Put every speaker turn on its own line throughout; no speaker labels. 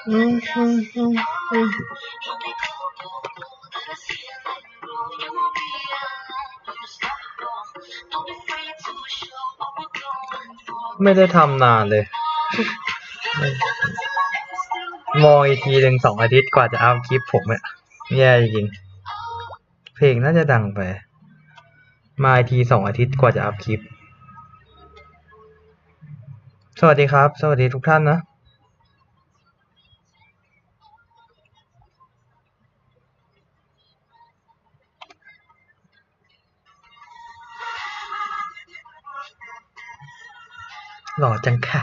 ไม่ได้ทำนานเลย มองอีกทีหนึ่งสองอาทิตย์กว่าจะเอาคลิปผมอะแย่จริง เพลงน่าจะดังไป มาอีกทีสองอาทิตย์กว่าจะอัพคลิป สวัสดีครับ สวัสดีทุกท่านนะ หล่อจังค่ะ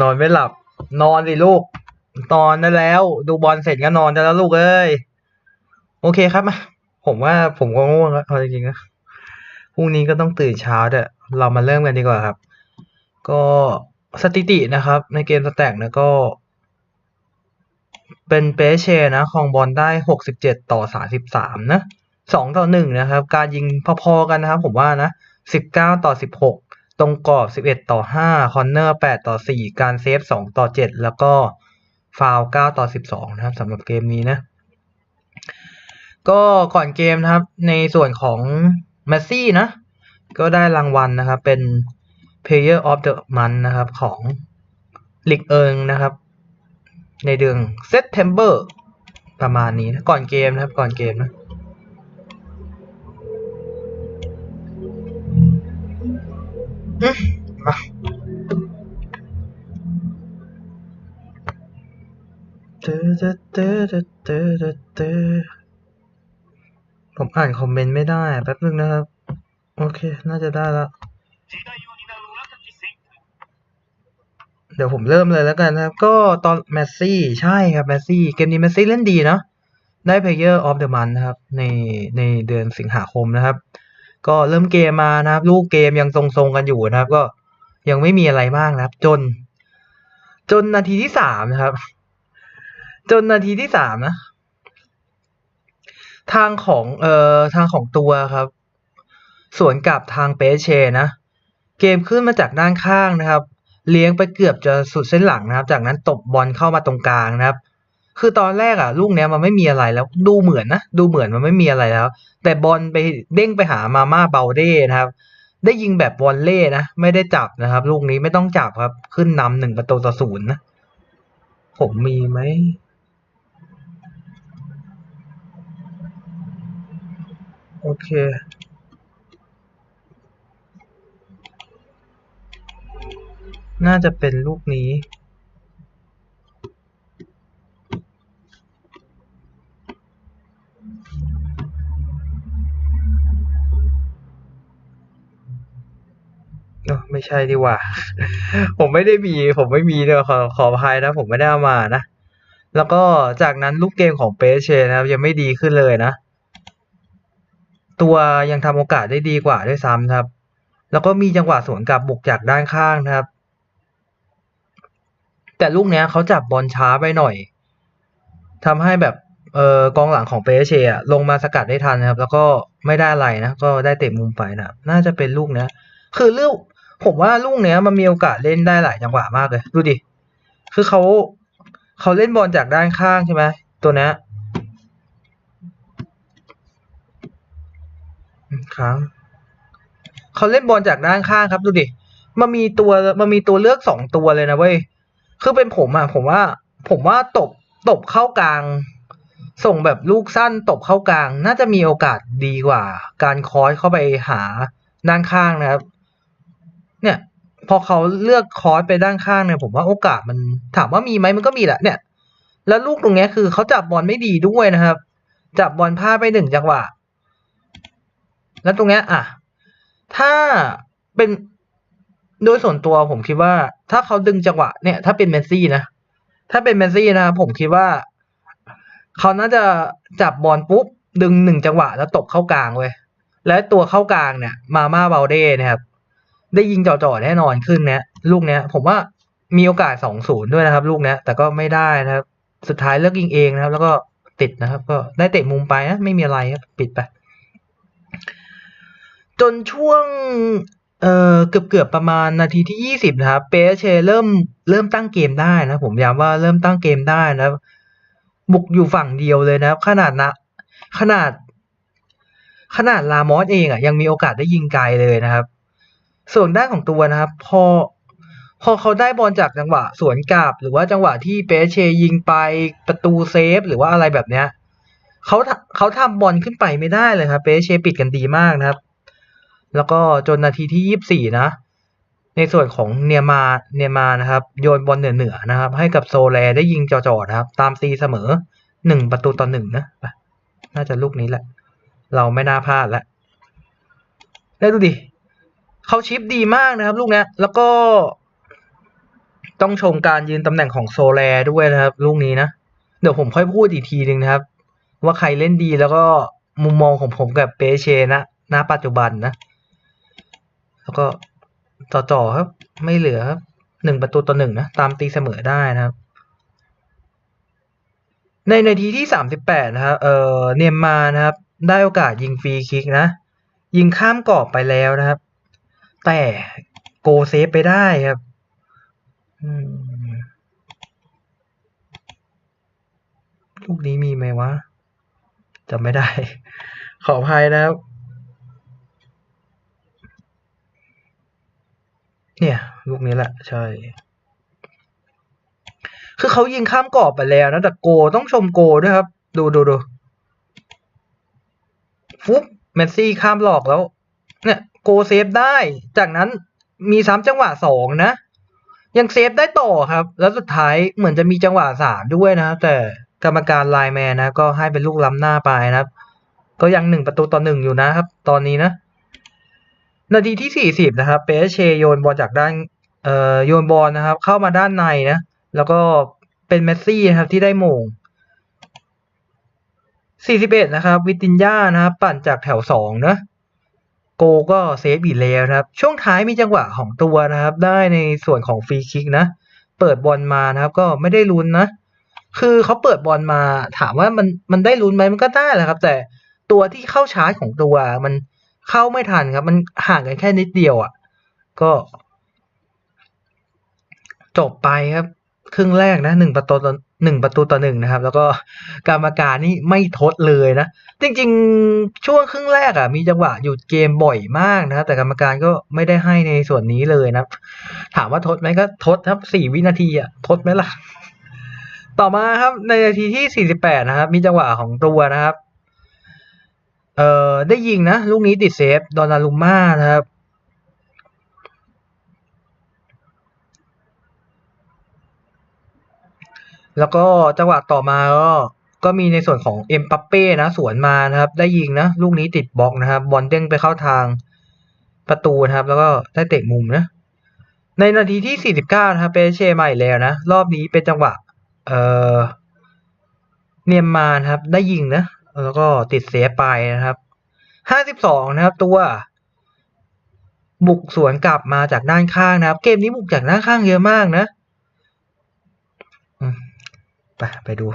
นอนไม่หลับ นอนสิลูก นอนได้แล้ว ดูบอลเสร็จก็นอนได้แล้วลูกเอ้ย โอเคครับมาผมว่าผมก็ง่วงแล้วเอาจริงๆนะพรุ่งนี้ก็ต้องตื่นเช้าเด้วยเรามาเริ่มกันดีกว่าครับ ก็สถิตินะครับ ในเกมสแต็กนะก็ เป็นเปเชนะครองบอลได้หกสิบเจ็ดต่อสาสิบสามนะสองต่อหนึ่งนะครับ การยิงพอๆกันนะครับ ผมว่านะสิบเก้าต่อสิบหก ตรงกรอบสิบเอ็ดต่อห้าคอนเนอร์แปดต่อสี่การเซฟสองต่อเจ็ดแล้วก็ฟาวเก้าต่อสิบองนะครับสำหรับเกมนี้นะ ก็ก่อนเกมนะครับ ในส่วนของแมสซี่นะ ก็ได้รางวัลนะครับ เป็น Player of the Month นะครับ ของลิกเอิงนะครับ ในเดือน September ประมาณนี้นะก่อนเกมนะครับก่อนเกมนะ มาเตอเตอเตอเตอเตอเตเตผมอ่านคอมเมนต์ไม่ได้แป๊บนึงนะครับ โอเค น่าจะได้แล้วเดี๋ยวผมเริ่มเลยแล้วกันนะครับ ก็ตอนแมสซี่ใช่ครับแมสซี่ เกมนี้แมสซี่เล่นดีเนาะได้ Player of the Month นะครับ ในในเดือนสิงหาคมนะครับ ก็เริ่มเกมมานะครับ ลูกเกมยังทรงๆกันอยู่นะครับ ก็ยังไม่มีอะไรมากนะครับ จน จนนาทีที่สามนะครับ จนนาทีที่สามนะ ทางของเอ่อทางของตัวครับ สวนกลับทางเปเชนะ เกมขึ้นมาจากด้านข้างนะครับ เลี้ยงไปเกือบจะสุดเส้นหลังนะครับ จากนั้นตบบอลเข้ามาตรงกลางนะครับ คือตอนแรกอะลูกเนี้ยมันไม่มีอะไรแล้วดูเหมือนนะดูเหมือนมันไม่มีอะไรแล้ว แต่บอลไปเด้งไปหามาม่าเบลเด้นะครับ ได้ยิงแบบวอลเล่นะไม่ได้จับนะครับ ลูกนี้ไม่ต้องจับครับ ขึ้นนำหนึ่งประตูต่อศูนย์นะผมมีไหมโอเคน่าจะเป็นลูกนี้ ไม่ใช่ดีกว่า ผมไม่ได้มี ผมไม่มีเลยขอขออภัยนะ ผมไม่ได้เอามานะ แล้วก็จากนั้นลูกเกมของเปเชนะครับ ยังไม่ดีขึ้นเลยนะ ตัวยังทำโอกาสได้ดีกว่าด้วยซ้ำครับ แล้วก็มีจังหวะสวนกลับบุกจากด้านข้างนะครับ แต่ลูกเนี้ยเขาจับบอลช้าไปหน่อยทำให้แบบเอ่อกองหลังของเปเชอะลงมาสกัดได้ทันนะครับ แล้วก็ไม่ได้อะไรนะ ก็ได้เตะมุมไปนะ น่าจะเป็นลูกเนี้ยคือลูก ผมว่าลูกเนี้ยมันมีโอกาสเล่นได้หลายจังหวะมากเลย ดูดิ คือเขาเขาเล่นบอลจากด้านข้างใช่ไหมตัวเนี้ยค้างเขาเล่นบอลจากด้านข้างครับ ดูดิ มันมีตัวมันมีตัวเลือกสองตัวเลยนะเว้ย คือเป็นผมอะผมว่า ผมว่าตบตบเข้ากลาง ส่งแบบลูกสั้นตบเข้ากลาง น่าจะมีโอกาสดีกว่า การคอร์สเข้าไปหาด้านข้างนะครับ เนี่ยพอเขาเลือกคอร์สไปด้านข้างเนี่ยผมว่าโอกาสมันถามว่ามีไหมมันก็มีแหละเนี่ย แล้วลูกตรงเนี้ยคือเขาจับบอลไม่ดีด้วยนะครับ จับบอลพลาดไปหนึ่งจังหวะ แล้วตรงเนี้ยอะถ้าเป็นโดยส่วนตัวผมคิดว่า ถ้าเขาดึงจังหวะเนี่ย ถ้าเป็นเมสซี่นะถ้าเป็นเมสซี่นะผมคิดว่า เขาน่าจะจับบอลปุ๊บดึงหนึ่งจังหวะแล้วตบเข้ากลางเว้ยและตัวเข้ากลางเนี่ย มาม่าเบลเด้นะครับ ได้ยิงจ่อๆแน่นอนขึ้นเนี้ยลูกเนี้ย ผมว่ามีโอกาสสองศูนย์ด้วยนะครับ ลูกเนี้ยแต่ก็ไม่ได้นะครับ สุดท้ายเลือกยิงเองนะครับ แล้วก็ติดนะครับ ก็ได้เตะมุมไปนะไม่มีอะไรครับปิดไป จนช่วงเออเกือบเกือบประมาณนาทีที่ยี่สิบนะครับ เปเชเริ่มเริ่มตั้งเกมได้นะ ผมย้ำว่าเริ่มตั้งเกมได้นะบุกอยู่ฝั่งเดียวเลยนะครับ ขนาดนะ ขนาด ขนาดลามอสเองอะยังมีโอกาสได้ยิงไกลเลยนะครับ ส่วนด้านของตัวนะครับ พอ พอเขาได้บอลจากจังหวะสวนกลับ หรือว่าจังหวะที่เปเชยิงไปประตูเซฟ หรือว่าอะไรแบบเนี้ยเขาเขาทำบอลขึ้นไปไม่ได้เลยครับ เปเชปิดกันดีมากนะครับ แล้วก็จนนาทีที่ยี่สิบสี่นะ ในส่วนของเนียมาเนียมานะครับ โยนบอลเหนือๆนะครับ ให้กับโซแลได้ยิงจ่อๆนะครับ ตามตีเสมอหนึ่งประตูต่อหนึ่งนะน่าจะลูกนี้แหละ เราไม่น่าพลาดแล้วแล้ดูดิ เขาชิปดีมากนะครับ ลูกนี้แล้วก็ต้องชมการยืนตำแหน่งของโซแลด้วยนะครับ ลูกนี้นะ เดี๋ยวผมค่อยพูดอีกทีหนึ่งนะครับ ว่าใครเล่นดีแล้วก็มุมมองของผมกับเปเชนะณปัจจุบันนะ แล้วก็ต่อๆครับ ไม่เหลือครับหนึ่งประตูต่อหนึ่งนะ ตามตีเสมอได้นะครับ ในนาทีที่สามสิบแปดนะครับเออเนียมมานะครับ ได้โอกาสยิงฟรีคิกนะ ยิงข้ามกรอบไปแล้วนะครับ แต่โกเซฟไปได้ครับลูกนี้มีไหมวะจำไม่ได้ ขออภัยนะครับ เนี่ย ลูกนี้แหละ ใช่ คือเขายิงข้ามกรอบไปแล้วนะ แต่โกต้องชมโกด้วยครับ ดูดูดูฟุ๊บเมสซี่ข้ามหลอกแล้ว เนี่ย โกเซฟได้ จากนั้นมีซ้ำจังหวะสองนะ ยังเซฟได้ต่อครับ แล้วสุดท้ายเหมือนจะมีจังหวะสามด้วยนะ แต่กรรมการไลน์แมนนะ ก็ให้เป็นลูกล้ำหน้าไปนะครับ ก็ยังหนึ่งประตูต่อหนึ่งอยู่นะครับ ตอนนี้นะ นาทีที่สี่สิบนะครับ เปเชโยนบอลจากด้านเอ่อโยนบอลนะครับ เข้ามาด้านในนะ แล้วก็เป็นเมสซี่นะครับที่ได้โมง41 นะครับ วิตินยานะครับ ปั่นจากแถวสองนะ โกก็เซฟอีกแล้วนะครับ ช่วงท้ายมีจังหวะของตัวนะครับ ได้ในส่วนของฟรีคิกนะ เปิดบอลมานะครับ ก็ไม่ได้ลุ้นนะ คือเขาเปิดบอลมา ถามว่ามันมันได้ลุ้นไหมมันก็ได้แหละครับ แต่ตัวที่เข้าชาร์จของตัวมันเข้าไม่ทันครับ มันห่างกันแค่นิดเดียวอะ ก็จบไปครับ ครึ่งแรกนะหนึ่งประตู ต่อหนึ่งประตูต่อหนึ่งนะครับ แล้วก็กรรมการนี่ไม่ทดเลยนะ จริงๆ ช่วงครึ่งแรกอะ มีจังหวะหยุดเกมบ่อยมากนะครับแต่กรรมการก็ไม่ได้ให้ในส่วนนี้เลยนะ ถามว่าทดไหมก็ทดครับสี่วินาทีอะ ทดไหมล่ะ ต่อมาครับ ในนาทีที่สี่สิบแปดนะครับ มีจังหวะของตัวนะครับ เอ่อได้ยิงนะ ลูกนี้ติดเซฟ ดอนนารุม่านะครับ แล้วก็จังหวะต่อมาก็ก็มีในส่วนของเอ็มปัปเป้นะสวนมานะครับ ได้ยิงนะ ลูกนี้ติดบล็อกนะครับ บอลเด้งไปเข้าทางประตูนะครับ แล้วก็ได้เตะมุมนะ ในนาทีที่ 49 นะครับเปเช่มาอีกแล้วนะ รอบนี้เป็นจังหวะ เอ่อเนียมมานะครับ ได้ยิงนะ แล้วก็ติดเสียไปนะครับ 52 นะครับ ตัว บุกสวนกลับมาจากด้านข้างนะครับ เกมนี้บุกจากด้านข้างเยอะมากนะ ไปไปดู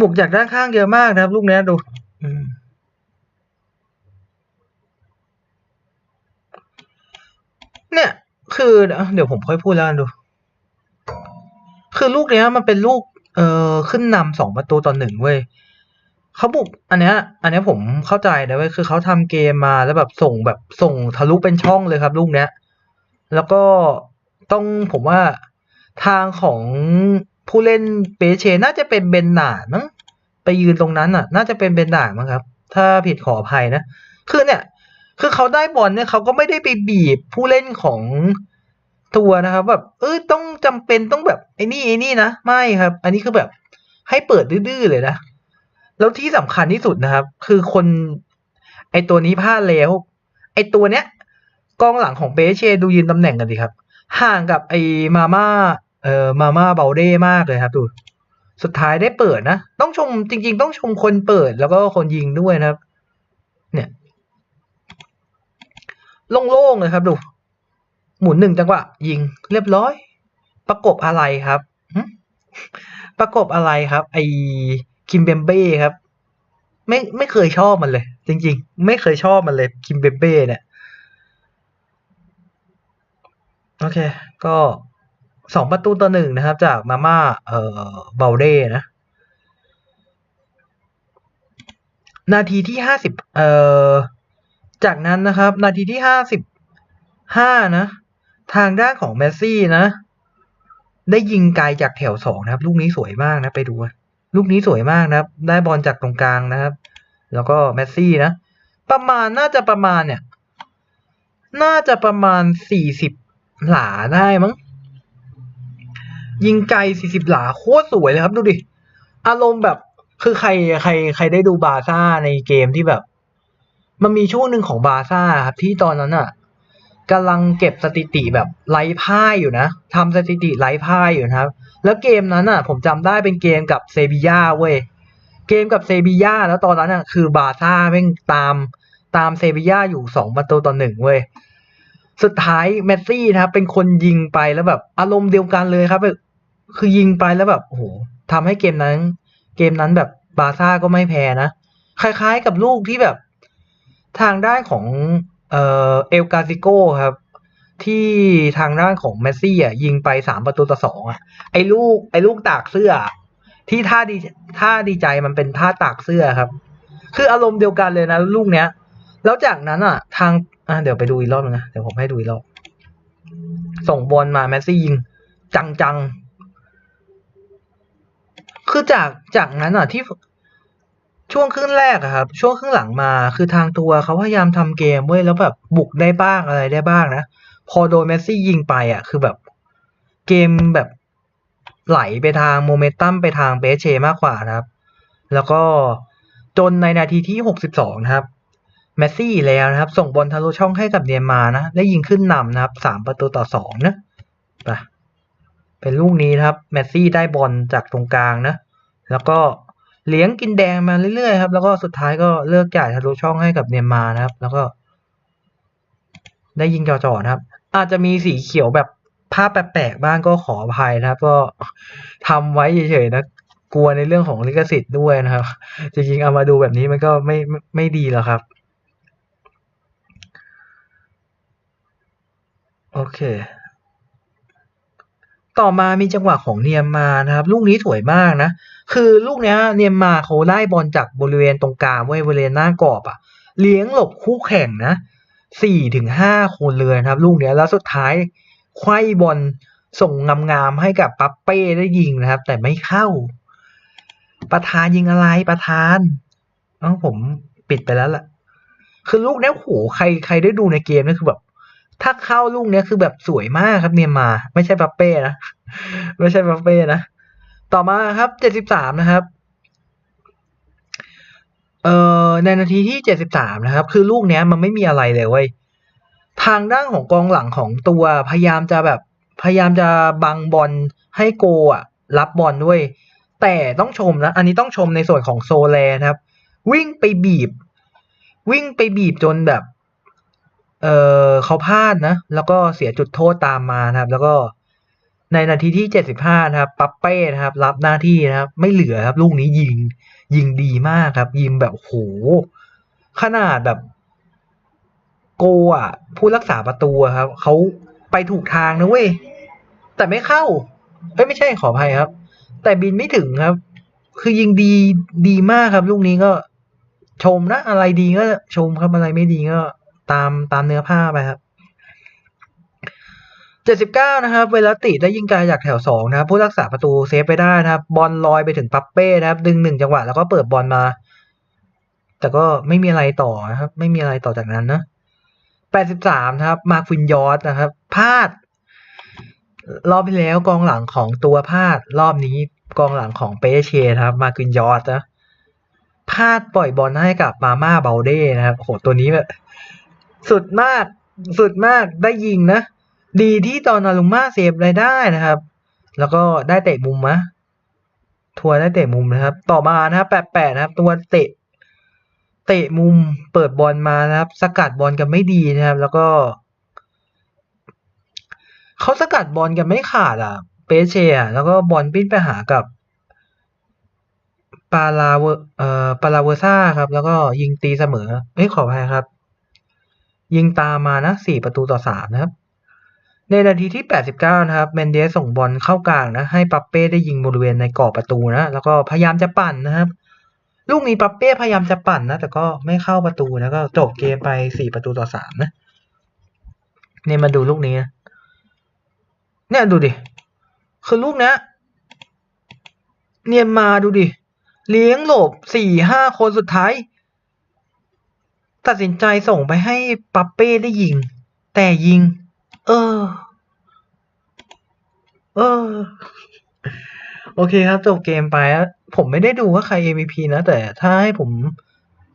บุกจากด้านข้างเยอะมากนะครับ ลูกเนี้ยดูเนี่ย คือ เดี๋ยวผมค่อยพูดแล้วกันดู คือลูกเนี้ยมันเป็นลูก เอ่อ ขึ้นนำสองประตูต่อหนึ่งเว้ย เขาบุกอันเนี้ยอันเนี้ยผมเข้าใจนะเว้ยคือเขาทำเกมมาแล้วแบบส่งแบบส่งทะลุเป็นช่องเลยครับลูกเนี้ย แล้วก็ต้องผมว่าทางของผู้เล่นเปเช น่าจะเป็นเบนหนาดมั้งไปยืนตรงนั้นอะ น่าจะเป็นเบนหนาดมั้งครับ ถ้าผิดขออภัยนะ คือเนี่ย คือเขาได้บอลเนี่ยเขาก็ไม่ได้ไปบีบผู้เล่นของตัวนะครับแบบเออต้องจำเป็นต้องแบบไอ้นี่ไอ้นี่นะไม่ครับ อันนี้คือแบบให้เปิดดื้อเลยนะ แล้วที่สำคัญที่สุดนะครับ คือคน ไอตัวนี้พลาดแล้วไอตัวเนี้ยกองหลังของเปเช่ดูยืนตำแหน่งกันดิครับ ห่างกับไอมาม่าเอ่อมาม่าเบลเด้มากเลยครับดูสุดท้ายได้เปิดนะ ต้องชมจริง ๆ ต้องชมคนเปิดแล้วก็คนยิงด้วยนะครับ เนี่ยโล่งๆเลยครับดู หมุนหนึ่งจังหวะยิงเรียบร้อย ประกบอะไรครับประกบอะไรครับ ไอ คิมเบมเบ้ครับ ไม่ไม่เคยชอบมันเลย จริง ๆ ไม่เคยชอบมันเลย คิมเบมเบ้เนี่ยโอเค ก็สองประตูต่อหนึ่งนะครับ จากมาม่าเอ่อเบลเด้นะ นาทีที่ห้าสิบเอ่อจากนั้นนะครับ นาทีที่ห้าสิบห้านะ ทางด้านของเมสซี่นะ ได้ยิงไกลจากแถวสองนะครับ ลูกนี้สวยมากนะ ไปดูนะ ลูกนี้สวยมากนะครับ ได้บอลจากตรงกลางนะครับ แล้วก็เมสซี่นะ ประมาณน่าจะประมาณเนี่ย น่าจะประมาณสี่สิบหลาได้มั้ง ยิงไกลสี่สิบหลาโคตรสวยเลยครับ ดูดิ อารมณ์แบบคือใครใคร ใครได้ดูบาซ่าในเกมที่แบบ มันมีช่วงหนึ่งของบาซ่าครับที่ตอนนั้นอะ กำลังเก็บสถิติแบบไร้พ่ายอยู่นะทำสถิติไร้พ่ายอยู่นะครับ แล้วเกมนั้นอะ ผมจำได้เป็นเกมกับเซบีย่าเว้ยเกมกับเซบีย่าแล้วตอนนั้นอะคือบาซ่าเพ่งตามตามเซบีย่าอยู่สองประตูต่อหนึ่งเว้ยสุดท้ายเมสซี่นะครับ เป็นคนยิงไปแล้วแบบอารมณ์เดียวกันเลยครับ คือยิงไปแล้วแบบโอ้โหทำให้เกมนั้น เกมนั้นแบบบาซ่าก็ไม่แพ้นะคล้ายๆกับลูกที่แบบ ทางด้านของ เอ่อเอลกาซิโกครับ ที่ทางด้านของเมสซี่อะยิงไปสามประตูต่อสองอะไอ้ลูกไอ้ลูกตากเสื้อ ที่ท่าดีท่าดีใจมันเป็นท่าตากเสื้อครับ คืออารมณ์เดียวกันเลยนะลูกเนี้ย แล้วจากนั้นอะ ทางอะเดี๋ยวไปดูอีกรอบนึงนะเดี๋ยวผมให้ดูอีกรอบส่งบอลมาเมสซี่ยิง จังๆคือจากจากนั้นอะที่ ช่วงครึ่งแรกอะครับ ช่วงครึ่งหลังมาคือทางตัวเขาพยายามทำเกมเว้ยแล้วแบบบุกได้บ้างอะไรได้บ้างนะ พอโดนเมสซี่ยิงไปอะคือแบบเกมแบบไหลไปทางโมเมนตัมไปทางเบสเชมากกว่านะครับ แล้วก็จนในนาทีที่หกสิบสองนะครับเมสซี่แล้วนะครับ ส่งบอลทะลุช่องให้กับเนียมานะได้ยิงขึ้นนำนะครับสามประตูต่อสองนะไปเป็นลูกนี้นะครับเมสซี่ได้บอลจากตรงกลางนะ แล้วก็ เลี้ยงกินแดงมาเรื่อยๆครับ แล้วก็สุดท้ายก็เลือกจ่ายทะลุช่องให้กับเนียมานะครับ แล้วก็ ได้ยิงจ่อๆนะครับ อาจจะมีสีเขียวแบบภาพแปลกๆบ้างก็ขออภัยนะครับ ก็ทำไว้เฉยๆนะกลัวในเรื่องของลิขสิทธิ์ด้วยนะครับ จริงๆเอามาดูแบบนี้มันก็ไม่ไม่ไม่ดีแล้วครับ โอเค ต่อมามีจังหวะของเนียมมานะครับลูกนี้สวยมากนะ คือลูกเนี้ยเนียมมาเขาได้บอลจากบริเวณตรงกลางไว้บริเวณหน้ากรอบอะเลี้ยงหลบคู่แข่งนะสี่ถึงห้าคนเลยนะครับ ลูกเนี้ยแล้วสุดท้ายไขว้บอลส่งงามๆให้กับปัปเป้ได้ยิงนะครับ แต่ไม่เข้า ประธานยิงอะไรประธานอ้าผมปิดไปแล้วล่ะ คือลูกเนี้ยโหใครใครได้ดูในเกมนี่คือแบบ ถ้าเข้าลูกเนี้ยคือแบบสวยมากครับเนียมา ไม่ใช่ปัปเป้นะ ไม่ใช่ปัปเป้นะ ต่อมาครับเจ็ดสิบสามนะครับเอ่อในนาทีที่เจ็ดสิบสามนะครับ คือลูกเนี้ยมันไม่มีอะไรเลยเว้ยทางด้านของกองหลังของตัวพยายามจะแบบพยายามจะบังบอลให้โกอะ รับบอลด้วย แต่ต้องชมนะ อันนี้ต้องชมในส่วนของโซแลนะครับ วิ่งไปบีบ วิ่งไปบีบจนแบบ เออเขาพลาดนะ แล้วก็เสียจุดโทษตามมานะครับ แล้วก็ในนาทีที่เจ็ดสิบห้านะครับ ปัปเป้นะครับ รับหน้าที่นะครับ ไม่เหลือครับ ลูกนี้ยิง ยิงดีมากครับ ยิงแบบโห ขนาดแบบ โกอะ ผู้รักษาประตูครับ เขาไปถูกทางนะเว้ย แต่ไม่เข้า เอ้ยไม่ใช่ขออภัยครับ แต่บินไม่ถึงครับ คือยิงดีดีมากครับ ลูกนี้ก็ ชมนะ อะไรดีก็ชมครับ อะไรไม่ดีก็ ตามตามเนื้อผ้าไปครับเจ็ดสิบเก้านะครับ เวลาติได้ยิงไกลจากแถวสองนะครับ ผู้รักษาประตูเซฟไปได้นะครับ บอลลอยไปถึงปัปเป้นะครับ ดึงหนึ่งจังหวะแล้วก็เปิดบอลมา แต่ก็ไม่มีอะไรต่อนะครับ ไม่มีอะไรต่อจากนั้นนะแปดสิบสามนะครับ มาควินยอร์ดนะครับพลาด รอบที่แล้วกองหลังของตัวพลาด รอบนี้กองหลังของเปเชนะครับ มาควินยอร์ดนะพลาดปล่อยบอลให้กับมาม่าเบลเด้นะครับโหตัวนี้แบบ สุดมากสุดมากได้ยิงนะ ดีที่ตอนนารุมาเซฟรายได้นะครับ แล้วก็ได้เตะมุมมะทัวร์ได้เตะมุมนะครับ ต่อมานะครับแปดแปดนะครับ ตัวเตะ เตะมุมเปิดบอลมานะครับ สกัดบอลกันไม่ดีนะครับ แล้วก็เขาสกัดบอลกันไม่ขาดอะ เปเช่อะแล้วก็บอลปิ้นไปหากับปาลาเวอร์เอ่อปาลาเวซ่าครับ แล้วก็ยิงตีเสมอเอ้ยขออภัยครับ ยิงตามมานะสี่ประตูต่อสามนะครับ ในนาทีที่ 89 นะครับเมนเดสส่งบอลเข้ากลางนะ ให้ปัปเป้ได้ยิงบริเวณในกรอบประตูนะ แล้วก็พยายามจะปั่นนะครับ ลูกนี้ปัปเป้พยายามจะปั่นนะ แต่ก็ไม่เข้าประตูนะก็จบเกมไป4ประตูต่อ3นะเนี่ยมาดูลูกนี้นะเนี่ยดูดิ คือลูกนี้เนียนมาดูดิ เลี้ยงหลบสี่ห้าคนสุดท้าย ตัดสินใจส่งไปให้ปัปเป้ได้ยิง แต่ยิง เออ เออ โอเคครับจบเกมไปแล้วผมไม่ได้ดูว่าใคร MVP นะ แต่ถ้าให้ผม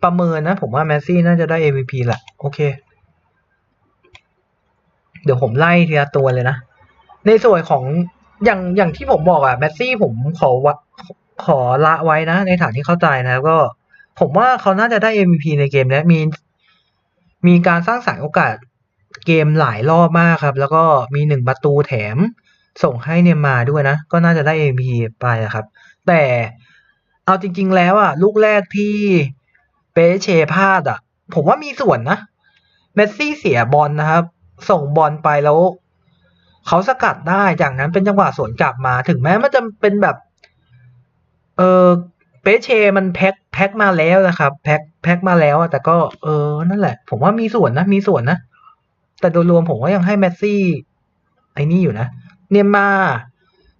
ประเมินนะ ผมว่าแมสซี่น่าจะได้ MVP แหละโอเค เดี๋ยวผมไล่ทีละตัวเลยนะ ในส่วนของอย่างอย่างที่ผมบอกอะแมสซี่ผมขอวะขอละไว้นะ ในฐานที่เข้าใจนะครับก็ ผมว่าเขาน่าจะได้ MVP ในเกมนี้มีมีการสร้างสรรค์โอกาสเกมหลายรอบมากครับ แล้วก็มีหนึ่งประตูแถมส่งให้เนยมาด้วยนะ ก็น่าจะได้ MVP ไปอะครับ แต่เอาจริง ๆ แล้วอะลูกแรกที่เปเชพลาดอะผมว่ามีส่วนนะเมสซี่เสียบอลนะครับ ส่งบอลไปแล้วเขาสกัดได้จากนั้นเป็นจังหวะสวนกลับมา ถึงแม้มันจะเป็นแบบ เออ เปเชมันแพ็คแพ็คมาแล้วนะครับ แพ็คแพ็คมาแล้วอะแต่ก็เออนั่นแหละ ผมว่ามีส่วนนะ มีส่วนนะ แต่โดยรวมผมว่ายังให้เมสซี่ไอ้นี่อยู่นะ เนียมา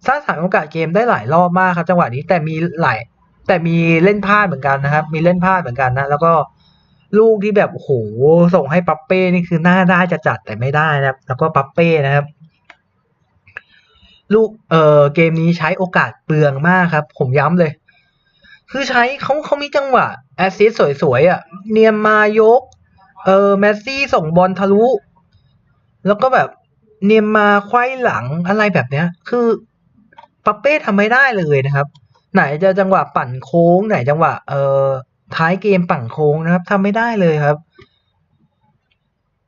สร้างสรรค์โอกาสเกมได้หลายรอบมากครับ จังหวะนี้แต่มีหลาย แต่มีเล่นพลาดเหมือนกันนะครับ มีเล่นพลาดเหมือนกันนะ แล้วก็ลูกที่แบบโอ้โหส่งให้ปัปเป้นี่คือหน้าได้จะจัดแต่ไม่ได้นะครับ แล้วก็ปัปเป้นะครับ ลูกเออเกมนี้ใช้โอกาสเปลืองมากครับ ผมย้ำเลย คือใช้เขาเขามีจังหวะแอสซิสสวยๆอะ เนียมมายก เออแมสซี่ส่งบอลทะลุ แล้วก็แบบเนียมมาไขว้หลังอะไรแบบเนี้ย คือปัปเป้ทำไม่ได้เลยนะครับ ไหนจะจังหวะปั่นโค้ง ไหนจังหวะ เอ่อท้ายเกมปั่นโค้งนะครับทำไม่ได้เลยครับ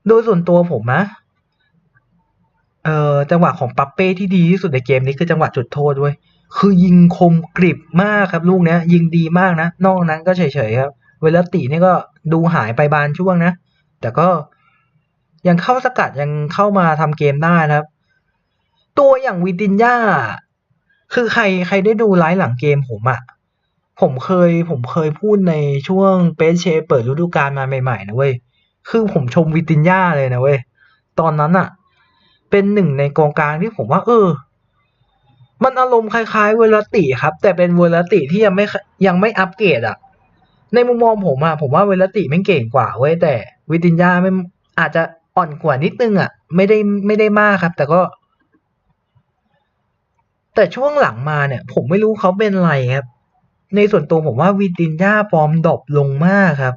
โดยส่วนตัวผมนะเอ่อจังหวะของปัปเป้ที่ดีที่สุดในเกมนี้คือจังหวะจุดโทษด้วย คือยิงคมกริบมากครับลูกเนี้ยยิงดีมากนะ นอกนั้นก็เฉยๆครับ เวลาตินี่ก็ดูหายไปบานช่วงนะ แต่ก็ยังเข้าสกัดยังเข้ามาทำเกมได้นะครับ ตัวอย่างวิตินยาคือใครใครได้ดูไลฟ์หลังเกมผมอะผมเคยผมเคยพูดในช่วงเปเชเปิดฤดูกาลมาใหม่ๆนะเว้ย คือผมชมวิตินยาเลยนะเว้ย ตอนนั้นอะเป็นหนึ่งในกองกลางที่ผมว่า เออ มันอารมณ์คล้ายๆเวลติครับ แต่เป็นเวลติที่ยังไม่ยังไม่อัปเกรดอะในมุมมองผมอะผมว่าเวลติไม่เก่งกว่าเว้ยแต่วิตินยาไม่อาจจะอ่อนกว่านิดนึงอะไม่ได้ไม่ได้มากครับ แต่ก็ แต่ช่วงหลังมาเนี่ย ผมไม่รู้เขาเป็นอะไรครับ ในส่วนตัวผมว่าวิตินยาฟอร์มดรอปลงมากครับ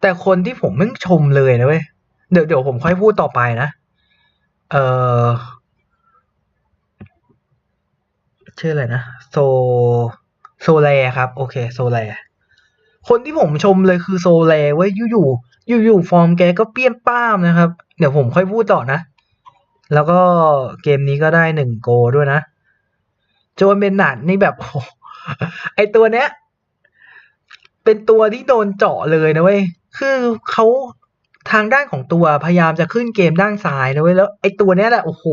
แต่คนที่ผมไม่ชมเลยนะเว้ยเดี๋ยวเดี๋ยวผมค่อยพูดต่อไปนะเออ ชื่ออะไรนะ โซ โซแลครับ โอเค โซแลคนที่ผมชมเลยคือโซแลเว้ยอยู่อยู่อยู่ๆฟอร์มแกก็เปี้ยนป้ามนะครับ เดี๋ยวผมค่อยพูดต่อนะ แล้วก็เกมนี้ก็ได้หนึ่งโกด้วยนะ โจนเบนนัดนี่แบบโอ้ไอตัวเนี้ย เป็นตัวที่โดนเจาะเลยนะเว้ย คือเขาทางด้านของตัวพยายามจะขึ้นเกมด้านซ้ายนะเว้ยแล้วไอตัวเนี้ยแหละโอ้โห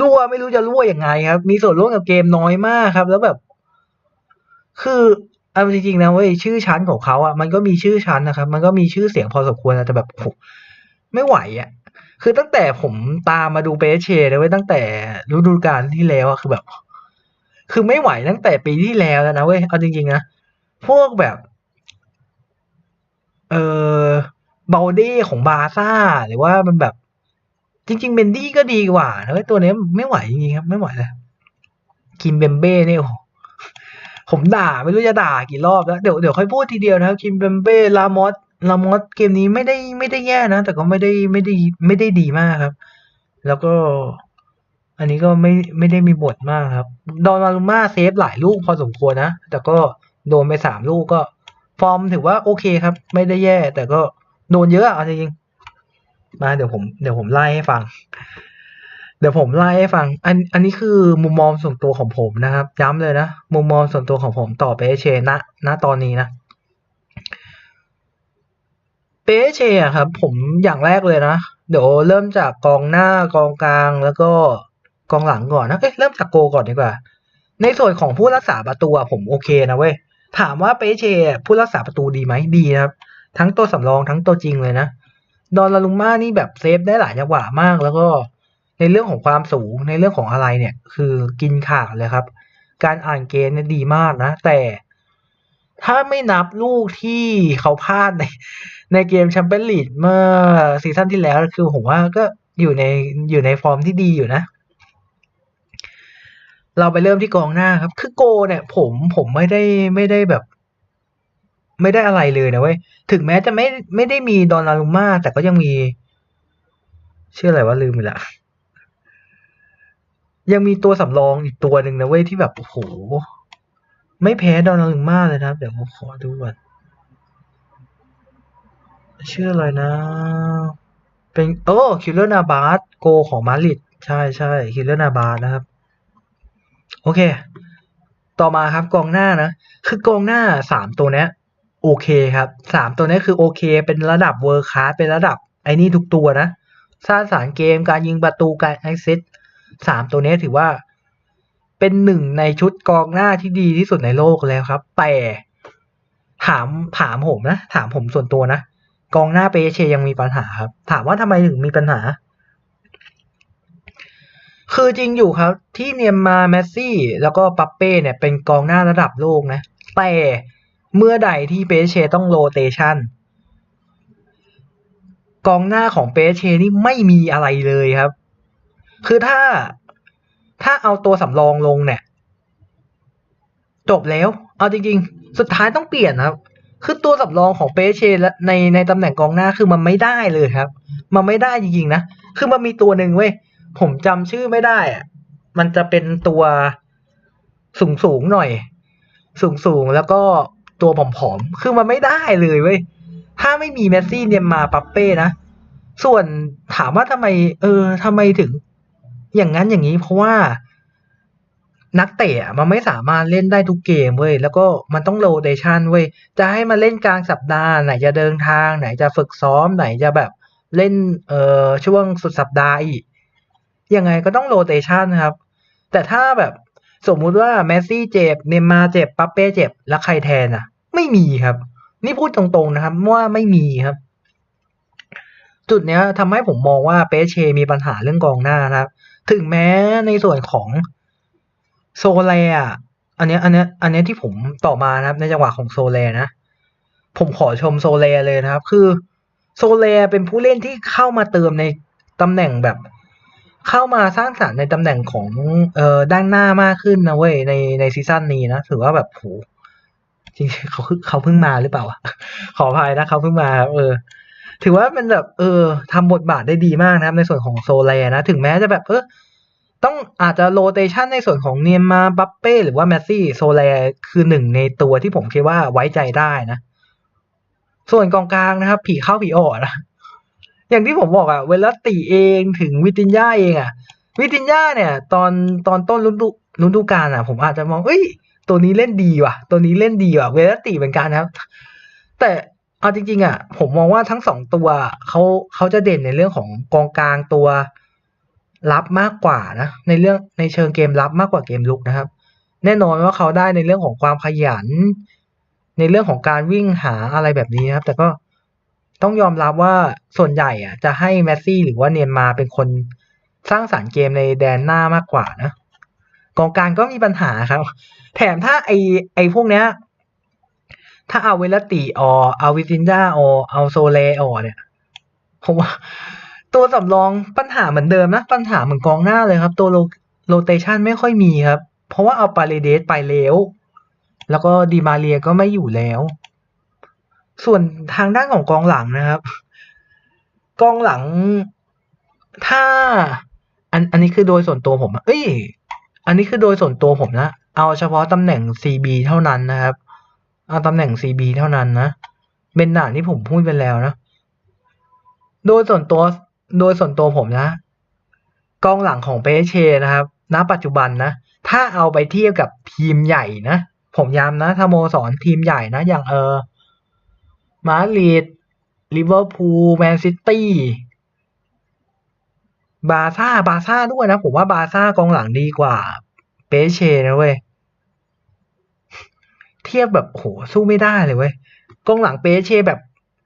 รั่วไม่รู้จะรั่วยังไงครับ มีส่วนร่วมกับเกมน้อยมากครับ แล้วแบบ คือเอาจริงๆนะเว้ยชื่อชั้นของเขาอะมันก็มีชื่อชั้นนะครับ มันก็มีชื่อเสียงพอสมควรนะแต่แบบไม่ไหวอะคือตั้งแต่ผมตามมาดูเปเชเลยเว้ยตั้งแต่ฤดูกาลที่แล้วอะคือแบบ คือไม่ไหวตั้งแต่ปีที่แล้วแล้วนะเว้ยเอาจริงๆนะพวกแบบ เออเบลเด้ของบาซ่า หรือว่ามันแบบ จริงๆเบนดี้ก็ดีกว่านะเว้ยตัวนี้ไม่ไหวจริงๆครับ ไม่ไหวเลยคิมเบมเบ้เนี่ยโอ้ผมด่าไม่รู้จะด่ากี่รอบแล้ว เดี๋ยวเดี๋ยวค่อยพูดทีเดียวนะครับคิมเบมเบ้ลามอสลามอสเกมนี้ไม่ได้ไม่ได้แย่นะ แต่ก็ไม่ได้ไม่ได้ไม่ได้ดีมากครับ แล้วก็ อันนี้ก็ไม่ไม่ได้มีบทมากครับ ดอนมารุม่าเซฟหลายลูกพอสมควรนะ แต่ก็โดนไปสามลูกก็ ฟอร์มถือว่าโอเคครับ ไม่ได้แย่ แต่ก็โดนเยอะเอาจริง มาเดี๋ยวผมเดี๋ยวผมไล่ให้ฟัง เดี๋ยวผมไล่ให้ฟัง อันอันนี้คือมุมมองส่วนตัวของผมนะครับ ย้ำเลยนะมุมมองส่วนตัวของผมต่อเปเชณณตอนนี้นะเปเชอะครับ ผมอย่างแรกเลยนะเดี๋ยวเริ่มจากกองหน้ากองกลางแล้วก็กองหลังก่อนนะเอ้ยเริ่มจากโกก่อนดีกว่า ในส่วนของผู้รักษาประตูอะผมโอเคนะเว้ยถามว่าเปเชผู้รักษาประตูดีไหมดีนะครับ ทั้งตัวสำรองทั้งตัวจริงเลยนะ ดอนลาลุงมานี่แบบเซฟได้หลายจังหวะมาก แล้วก็ในเรื่องของความสูงในเรื่องของอะไรเนี่ย คือกินขาดเลยครับ การอ่านเกมเนี่ยดีมากนะ แต่ถ้าไม่นับลูกที่เขาพลาดในในเกมแชมเปี้ยนลีกเมื่อซีซั่นที่แล้วคือผมว่าก็อยู่ในอยู่ในฟอร์มที่ดีอยู่นะ เราไปเริ่มที่กองหน้าครับ คือโกเนี่ย ผมผมไม่ได้ไม่ได้แบบ ไม่ได้อะไรเลยนะเว้ย ถึงแม้จะไม่ไม่ได้มีดอนนารุม่าแต่ก็ยังมีชื่ออะไรว่าลืมไปละยังมีตัวสำรองอีกตัวหนึ่งนะเว้ยที่แบบโอ้โหไม่แพ้ดอนนารุม่าเลยนะครับเดี๋ยวผมขอดูก่อนชื่ออะไรนะ เป็นโอ้คิลเลอร์นาบาสโกของมาริดใช่ใช่คิลเลอร์นาบาสนะครับ โอเค ต่อมาครับกองหน้านะ คือกองหน้าสามตัวเนี้ย โอเคครับสามตัวนี้คือโอเค เป็นระดับเวอร์คลาสเป็นระดับไอ้นี่ทุกตัวนะ สร้างสารค์เกมการยิงประตูการแอคซิสสามตัวนี้ถือว่า เป็นหนึ่งในชุดกองหน้าที่ดีที่สุดในโลกแล้วครับ แต่ถามถามผมนะ ถามผมส่วนตัวนะ กองหน้าเปเชยังมีปัญหาครับ ถามว่าทำไมถึงมีปัญหา คือจริงอยู่ครับ ที่เนียมมา แมสซี่ แล้วก็ปัปเป้เนี่ยเป็นกองหน้าระดับโลกนะ แต่ เมื่อใดที่เปเชต้องโรเตชันกองหน้าของเปเชนี่ไม่มีอะไรเลยครับ คือถ้าถ้าเอาตัวสำรองลงเนี่ย จบแล้ว เอาจริงๆ สุดท้ายต้องเปลี่ยนครับ คือตัวสำรองของเปเชในในตำแหน่งกองหน้าคือมันไม่ได้เลยครับ มันไม่ได้จริงๆนะ คือมันมีตัวหนึ่งเว้ย ผมจำชื่อไม่ได้อะมันจะเป็นตัวสูงสูงหน่อย สูงสูงแล้วก็ ตัวผอมๆ คือมันไม่ได้เลยเว้ย ถ้าไม่มีเมสซี่เนี่ยมาปัปเป้นะ ส่วนถามว่าทำไม เออทำไมถึง อย่างนั้นอย่างนี้เพราะว่า นักเตะมันไม่สามารถเล่นได้ทุกเกมเว้ย แล้วก็มันต้องโรเตชันเว้ย จะให้มาเล่นกลางสัปดาห์ไหนจะเดินทางไหนจะฝึกซ้อมไหนจะแบบเล่น เอ่อช่วงสุดสัปดาห์อีก ยังไงก็ต้องโรเตชันครับ แต่ถ้าแบบ สมมุติว่าเมสซี่เจ็บ เนย์มาร์เจ็บปัปเป้เจ็บ แล้วใครแทนอะ ไม่มีครับ นี่พูดตรงๆนะครับว่าไม่มีครับ จุดเนี้ยทำให้ผมมองว่าเปเชมีปัญหาเรื่องกองหน้านะครับ ถึงแม้ในส่วนของโซเลอะอันเนี้ยอันเนี้ยอันเนี้ยที่ผมต่อมานะครับ ในจังหวะของโซเลนะ ผมขอชมโซเลเลยนะครับ คือโซเลเป็นผู้เล่นที่เข้ามาเติมในตำแหน่งแบบ เข้ามาสร้างสรรค์ในตำแหน่งของเอ่อด้านหน้ามากขึ้นนะเว้ยในในซีซั่นนี้นะถือว่าแบบโหจริงๆเขาเขาเพิ่งมาหรือเปล่า ขออภัยนะเขาเพิ่งมาครับเออ ถือว่าเป็นแบบ เออทำบทบาทได้ดีมากนะครับ ในส่วนของโซเลนะ ถึงแม้จะแบบ เออต้องอาจจะโรเตชันในส่วนของเนียมาบัปเป้หรือว่าแมสซี่โซเลคือหนึ่งในตัวที่ผมคิดว่าไว้ใจได้นะ ส่วนกองกลางนะครับ ผีเข้าผีออกนะ อย่างที่ผมบอกอะเวลาตีเองถึงวิตินยาเองอะวิตินยาเนี่ย ตอนตอนต้นฤดูฤดูกาลอะผมอาจจะมองเอ้ย ตัวนี้เล่นดีว่ะ ตัวนี้เล่นดีว่ะ เวลาตีเหมือนกันครับ แต่เอาจริงๆอะผมมองว่าทั้งสองตัวเขาเขาจะเด่นในเรื่องของกองกลางตัวรับมากกว่านะ ในเรื่องในเชิงเกมรับมากกว่าเกมลุกนะครับ แน่นอนว่าเขาได้ในเรื่องของความขยัน ในเรื่องของการวิ่งหาอะไรแบบนี้นะครับ แต่ก็ ต้องยอมรับว่าส่วนใหญ่อะ จะให้แมสซี่หรือว่าเนียนมาเป็นคนสร้างสารรค์เกมในแดนหน้ามากกว่านะกองกลางก็มีปัญหาครับ แถมถ้าไอไอพวกเนี้ย ถ้าเอาเวลติออเอาวิจินยาออเอาโซเลออเนี่ยผมว่าตัวสำรองปัญหาเหมือนเดิมนะ ปัญหาเหมือนกองหน้าเลยครับ ตัวโรเตชันไม่ค่อยมีครับ เพราะว่าเอาปาเลเดสไปแล้ว แล้วก็ดีมาเรียก็ไม่อยู่แล้ว ส่วนทางด้านของกองหลังนะครับ กองหลังถ้า อันอันนี้คือโดยส่วนตัวผมอะเอ้ยอันนี้คือโดยส่วนตัวผมนะ เอาเฉพาะตำแหน่ง CB เท่านั้นนะครับ เอาตำแหน่ง CB เท่านั้นนะเบนหนาที่ผมพูดไปแล้วนะ โดยส่วนตัวโดยส่วนตัวผมนะ กองหลังของเปเชนะครับ ณ ปัจจุบันนะ ถ้าเอาไปเทียบกับทีมใหญ่นะ ผมย้ำนะถ้าโมสรทีมใหญ่นะ อย่างเออ มาดริดลิเวอร์พูลแมนซิตี้บาซ่าบาซ่าด้วยนะ ผมว่าบาซ่ากองหลังดีกว่า เปเชนะเว้ย เทียบแบบโหสู้ไม่ได้เลยเว้ยกองหลังเปเชแบบ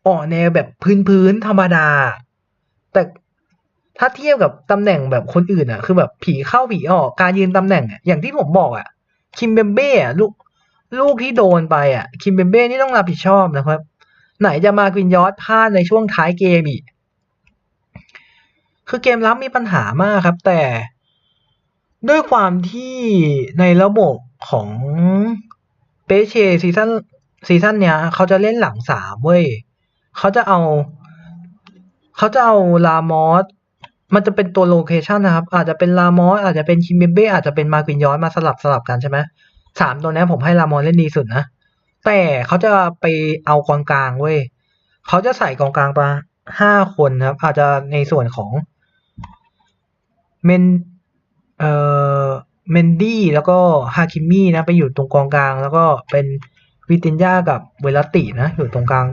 อ่อนแนวแบบพื้นๆธรรมดา แต่ถ้าเทียบกับตำแหน่งแบบคนอื่นอะคือแบบผีเข้าผีออกการยืนตำแหน่งอะอย่างที่ผมบอกอะคิมเบมเบ้อะลูกลูกที่โดนไปอะคิมเบมเบ้นี่ต้องรับผิดชอบนะครับ ไหนจะมากินยอสพลาดในช่วงท้ายเกมอีก คือเกมรับมีปัญหามากครับ แต่ด้วยความที่ในระบบของเปเชซีซั่นซีซั่นเนี้ยเขาจะเล่นหลังสามเว้ยเขาจะเอา เขาจะเอาลามอสมันจะเป็นตัวโลเคชันนะครับ อาจจะเป็นลามอสอาจจะเป็นคิมเบเบ้อาจจะเป็นมาร์กินยอสมาสลับสลับกันใช่ไหมสามตัวนี้ผมให้ลามอสเล่นดีสุดนะ แต่เขาจะไปเอากองกลางเว้ยเขาจะใส่กองกลางมาห้าคนครับ อาจจะในส่วนของเมนเอ่อเมนดี้แล้วก็ฮาคิมี่นะไปอยู่ตรงกองกลาง แล้วก็เป็นวิตินยากับเวลตินะ อยู่ตรงกลาง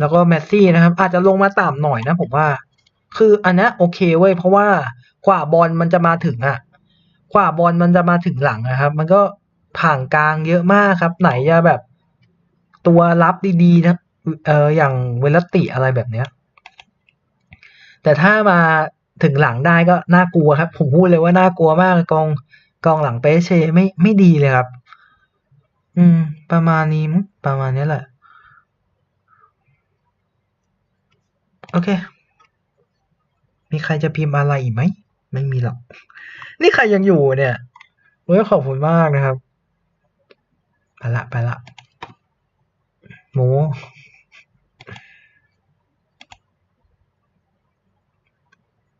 แล้วก็แมสซี่นะครับ อาจจะลงมาต่ำหน่อยนะผมว่า คืออันนี้โอเคเว้ยเพราะว่ากว่าบอลมันจะมาถึงอะกว่าบอลมันจะมาถึงหลังนะครับ มันก็ ผ่านกลางเยอะมากครับ ไหนจะแบบ ตัวรับดีๆนะเอออย่างเวลติอะไรแบบเนี้ย แต่ถ้ามาถึงหลังได้ก็น่ากลัวครับ ผมพูดเลยว่าน่ากลัวมากกองกองหลังเปเชไม่ไม่ดีเลยครับ อืม ประมาณนี้ประมาณนี้แหละ โอเค มีใครจะพิมพ์อะไรอีกไหม ไม่มีหรอก นี่ใครยังอยู่เนี่ยเฮ้ยขอบคุณมากนะครับ ไปละไปละโม